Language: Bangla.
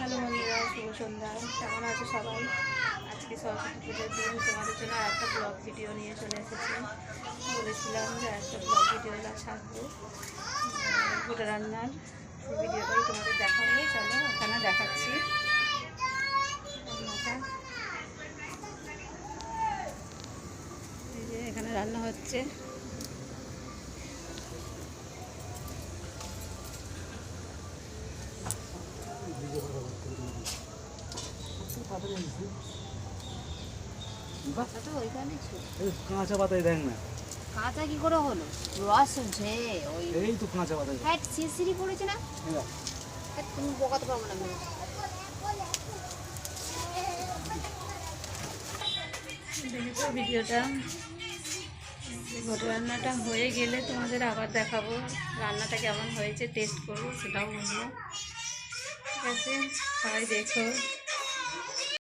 সন্ধ্যা। কেমন আছো সবাই? আজকে সরস্বতী পুজোর দিন, তোমাদের জন্য আর একটা ব্লগ ভিডিও নিয়ে চলে এসেছি। বলেছিলাম যে একটা ব্লগ ভিডিও এলা ছাড়বো। গোটা রান্নার ভিডিওটাই তোমাদের দেখাবো। চলো, ওখানে দেখাচ্ছি। এখানে রান্না হচ্ছে। কাঁচা পাতায় দেখ না। কাঁচা কি করে হলো? রস ওই এই তো কাঁচা পাতায় হ্যাঁ পড়েছে না? হ্যাঁ, তুমি বোকাতে পারব না। ভিডিওটা রান্নাটা হয়ে গেলে তোমাদের আবার দেখাবো রান্নাটা কেমন হয়েছে টেস্ট করব সেটাও বলব। ঠিক আছে? সবাই দেখো।